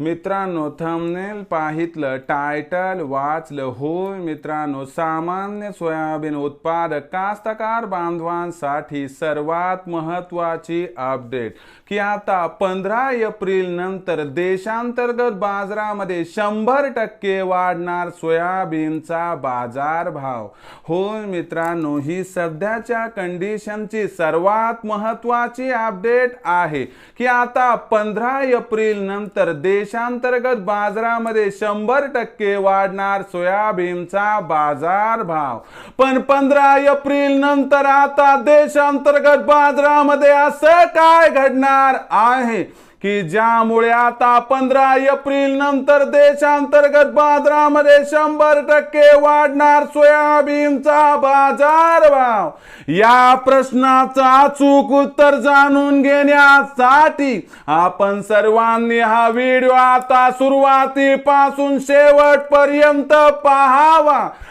मित्रांनो thumbnail पाहितलं title वाचलं होय मित्रांनो सामान्य सोयाबीन उत्पादक कास्तकार बांधवांसाठी सर्वात महत्वाची अपडेट की आता पंधरा एप्रिल नंतर देशांतर्गत बाजारामध्ये शंभर टक्के वाढणार सोयाबीनचा बाजार भाव होय मित्रांनो ही सध्याच्या कंडिशनची सर्वात महत्वाची अपडेट आहे. की आता पंधरा एप्रिल नंतर देश देशांतर्गत बाजारामध्ये शंभर टक्के वाढणार सोयाबीनचा बाजार भाव. पण पंधरा एप्रिल नंतर आता देशांतर्गत बाजारामध्ये असं काय घडणार आहे? की ज्यामुळे आता पंधरा एप्रिल नंतर देशांतर्गत बाजारामध्ये शंभर टक्के वाढणार सोयाबीनचा बाजार भाव. या प्रश्नाचं अचूक उत्तर जाणून घेण्यासाठी आपण सर्वांनी हा व्हिडिओ आता सुरुवातीपासून शेवटपर्यंत पाहावा.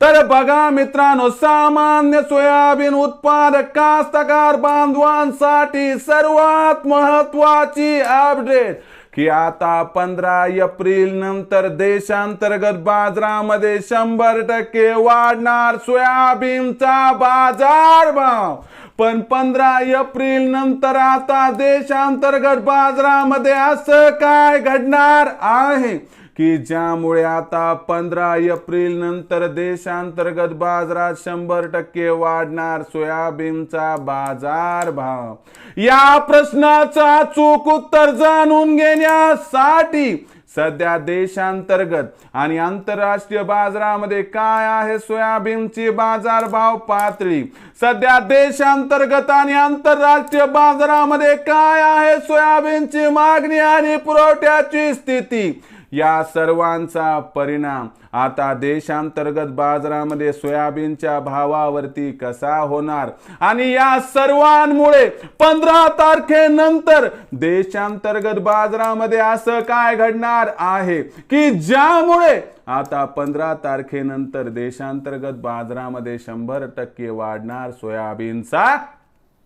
तर बघा मित्रांनो सामान्य सोयाबीन उत्पादक कास्तकार बांधवांसाठी सर्वात महत्वाची अपडेट की आता पंधरा एप्रिल नंतर देशांतर्गत बाजारामध्ये शंभर टक्के वाढणार सोयाबीनचा बाजार भाव पण पंधरा एप्रिल नंतर आता देशांतर्गत बाजारामध्ये असं काय घडणार आहे? की ज्यामुळे आता पंधरा एप्रिल नंतर देशांतर्गत बाजारात शंभर टक्के वाढणार सोयाबीनचा बाजार भाव. या प्रश्नाचा चूक उत्तर जाणून घेण्यासाठी सध्या देशांतर्गत आणि आंतरराष्ट्रीय बाजारामध्ये काय आहे सोयाबीनची बाजारभाव पातळी? सध्या देशांतर्गत आणि आंतरराष्ट्रीय बाजारामध्ये काय आहे सोयाबीनची मागणी आणि पुरवठ्याची स्थिती? या सर्वांचा परिणाम आता देशांतर्गत बाजारामध्ये सोयाबीनच्या भावावरती कसा होणार? आणि या सर्वांमुळे पंधरा तारखेनंतर देशांतर्गत बाजारामध्ये असं काय घडणार आहे? की ज्यामुळे आता पंधरा तारखेनंतर देशांतर्गत बाजारामध्ये शंभर टक्के वाढणार सोयाबीनचा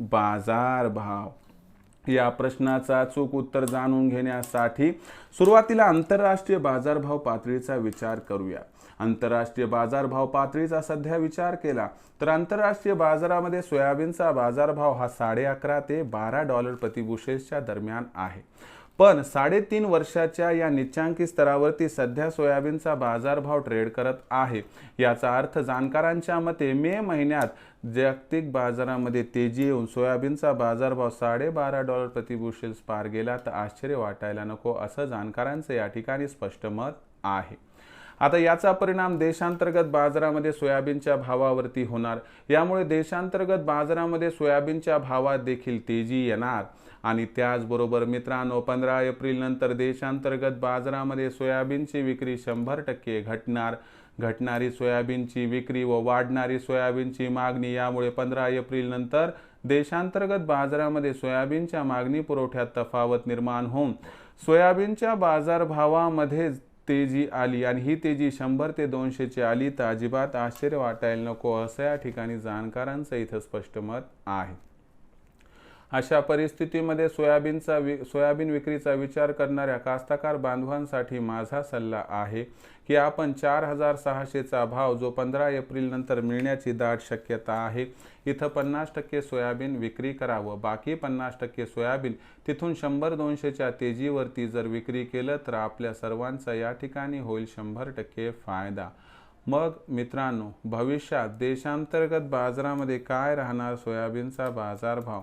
बाजार भाव या प्रश्नाचा चूक उत्तर जाणून घेण्यासाठी सुरुवातीला आंतरराष्ट्रीय बाजारभाव पातळीचा विचार करूया. आंतरराष्ट्रीय बाजारभाव पातळीचा सध्या विचार केला तर आंतरराष्ट्रीय बाजारामध्ये सोयाबीनचा बाजारभाव हा साडे अकरा ते बारा डॉलर प्रतिबुशेसच्या दरम्यान आहे. पण साडेतीन वर्षाच्या या निच्चांकी स्तरावरती सध्या सोयाबीनचा बाजारभाव ट्रेड करत आहे. याचा अर्थ जाणकारांच्या मते मे महिन्यात जागतिक बाजारामध्ये तेजी येऊन सोयाबीनचा बाजारभाव साडेबारा डॉलर प्रतिबुशेल्स पार गेला तर आश्चर्य वाटायला नको असं जाणकारांचं या ठिकाणी स्पष्ट मत आहे. आता याचा परिणाम देशांतर्गत बाजारामध्ये सोयाबीनच्या भावावरती होणार. यामुळे देशांतर्गत बाजारामध्ये सोयाबीनच्या भावात देखील तेजी येणार. आणि त्याचबरोबर मित्रांनो पंधरा एप्रिल नंतर देशांतर्गत बाजारामध्ये सोयाबीनची विक्री शंभर टक्के घटणार. घटणारी सोयाबीनची विक्री व वाढणारी सोयाबीनची मागणी यामुळे पंधरा एप्रिल नंतर देशांतर्गत बाजारामध्ये सोयाबीनच्या मागणी पुरवठ्यात तफावत निर्माण होऊन सोयाबीनच्या बाजारभावामध्ये तेजी आली आणि ही तेजी शंभर ते दोनशेची आली तर अजिबात आश्चर्य वाटायला नको असं या ठिकाणी जाणकारांचं इथं स्पष्ट मत आहे. अशा परिस्थितीमध्ये सोयाबीनचा वि सोयाबीन विक्रीचा विचार करणाऱ्या कास्तकार बांधवांसाठी माझा सल्ला आहे की आपण चार हजार सहाशेचा भाव जो पंधरा एप्रिल नंतर मिळण्याची दाट शक्यता आहे इथं पन्नास टक्के सोयाबीन विक्री करावं. बाकी पन्नास टक्के सोयाबीन तिथून शंभर दोनशेच्या तेजीवरती जर विक्री केलं तर आपल्या सर्वांचा या ठिकाणी होईल शंभर टक्के फायदा. मग मित्रांनो भविष्यात देशांतर्गत बाजारामध्ये काय राहणार सोयाबीनचा बाजारभाव?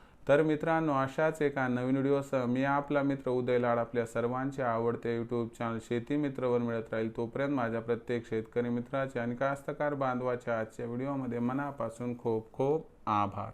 तर मित्रांनो अशाच एका नवीन व्हिडिओसह मी आपला मित्र उदय लाड आपल्या सर्वांचे आवडते यूट्यूब चॅनल शेती मित्रवर मिळत राहील. तोपर्यंत माझ्या प्रत्येक शेतकरी मित्राचे आणि कास्तकार बांधवाच्या आजच्या व्हिडिओमध्ये मनापासून खूप खूप आभार.